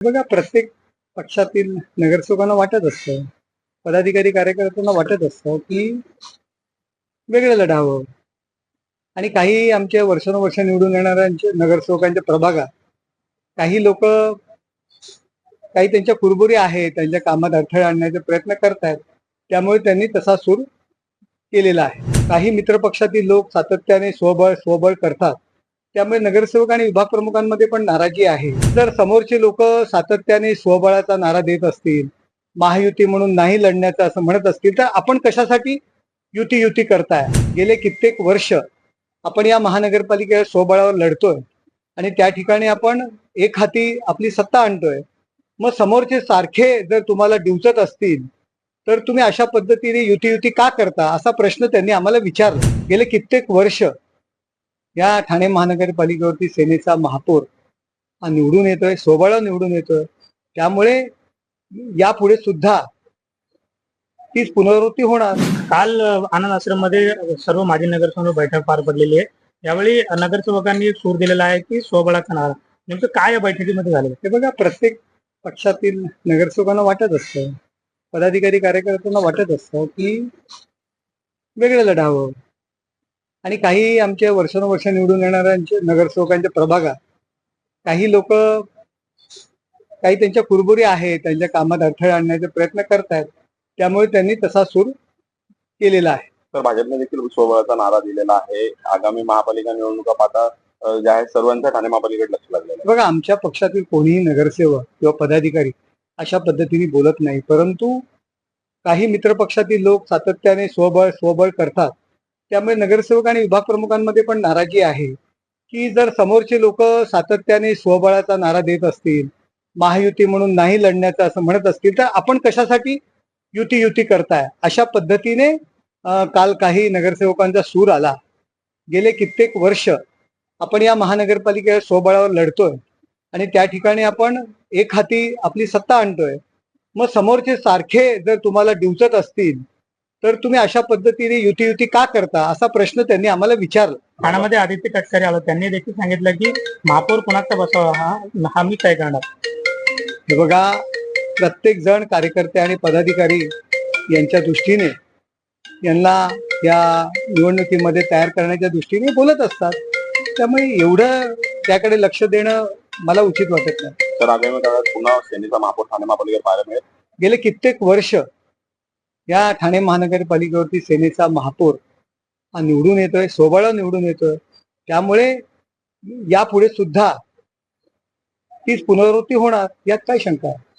बघा प्रत्येक पक्षातील नगरसेवकांना वाटत असतं पदाधिकारी कार्यकर्त्यांना वाटत असतं की वेगळं लढावं. आणि काही आमच्या वर्षानुवर्ष निवडून येणाऱ्यांचे नगरसेवकांच्या प्रभागात काही लोक काही त्यांच्या कुरबुरी आहेत त्यांच्या कामात अडथळे आणण्याचे प्रयत्न करतायत. त्यामुळे त्यांनी तसा सूर केलेला आहे. काही मित्रपक्षातील लोक सातत्याने स्वबळ स्वबळ करतात. त्यामुळे नगरसेवक आणि विभाग प्रमुखांमध्ये पण नाराजी आहे. जर समोरचे लोक सातत्याने स्वबळाचा नारा देत असतील महायुती म्हणून नाही लढण्याचं असं म्हणत असतील तर आपण कशासाठी युती युती करताय? गेले कित्येक वर्ष आपण या महानगरपालिकेच्या स्वबळावर लढतोय आणि त्या ठिकाणी आपण एक हाती आपली सत्ता आणतोय. मग समोरचे सारखे जर तुम्हाला डिवचत असतील तर तुम्ही अशा पद्धतीने युती युती का करता? असा प्रश्न त्यांनी आम्हाला विचारला. गेले कित्येक वर्ष या ठाणे महानगरपालिकेवरती सेनेचा महापौर हा निवडून येतोय सोबळा निवडून येतोय. त्यामुळे यापुढे सुद्धा तीच पुनरावृत्ती होणार. काल आनंद आश्रममध्ये सर्व माजी नगरसेवक बैठक पार पडलेली आहे. यावेळी नगरसेवकांनी सूर दिलेला आहे की स्वबळाचा नारा नेमकं काय या बैठकीमध्ये झालं? हे बघा प्रत्येक पक्षातील नगरसेवकांना वाटत असतं. पदाधिकारी कार्यकर्त्यांना वाटत असतं की वेगळं लढावं. आणि काही आमच्या वर्षानुवर्ष निवडून येणाऱ्यांचे नगरसेवकांच्या प्रभागात काही लोक काही त्यांच्या कुरबुरी आहेत त्यांच्या कामात अडथळे आणण्याचे प्रयत्न करतायत. त्यामुळे त्यांनी तसा सूर केलेला आहे. तर भाजपने देखील सोबळाचा नारा दिलेला आहे. आगामी महापालिका निवडणुका पाहता ज्या आहेत सर्वांच्या ठाणे महापालिकेकडे लक्ष लागलेलं बघा आमच्या पक्षातील कोणीही नगरसेवक किंवा पदाधिकारी अशा पद्धतीने बोलत नाही. परंतु काही मित्रपक्षातील लोक सातत्याने स्वबळ स्वबळ करतात. त्यामुळे नगरसेवक आणि विभाग प्रमुखांमध्ये पण नाराजी आहे की जर समोरचे लोक सातत्याने स्वबळाचा नारा देत असतील महायुती म्हणून नाही लढण्याचं असं म्हणत असतील तर आपण कशासाठी युती युती करताय? अशा पद्धतीने काल काही नगरसेवकांचा सूर आला. गेले कित्येक वर्ष आपण या महानगरपालिकेच्या स्वबळावर लढतोय आणि त्या ठिकाणी आपण एक हाती आपली सत्ता आणतोय. मग समोरचे सारखे जर तुम्हाला डिवचत असतील तर तुम्ही अशा पद्धतीने युती युती का करता? असा प्रश्न त्यांनी आम्हाला विचारला. ठाण्यामध्ये आदित्य तटकरे आला. त्यांनी देखील सांगितलं की महापौर कोणाचा बसावा हा हा मी तय करणार. बघा प्रत्येक जण कार्यकर्ते आणि पदाधिकारी यांच्या दृष्टीने यांना या निवडणुकीमध्ये तयार करण्याच्या दृष्टीने बोलत असतात. त्यामुळे एवढं त्याकडे लक्ष देणं मला उचित वाटत नाही. तर आगामी काळात पुन्हा सेनेचा महापौर ठाणे महापालिकेत पाहायला मिळेल. गेले कित्येक वर्ष या ठाणे महानगरपालिकेवरती सेनेचा महापौर हा निवडून येतोय सोबळा निवडून येतोय. त्यामुळे यापुढे सुद्धा तीच पुनरावृत्ती होणार यात काय शंका आहे?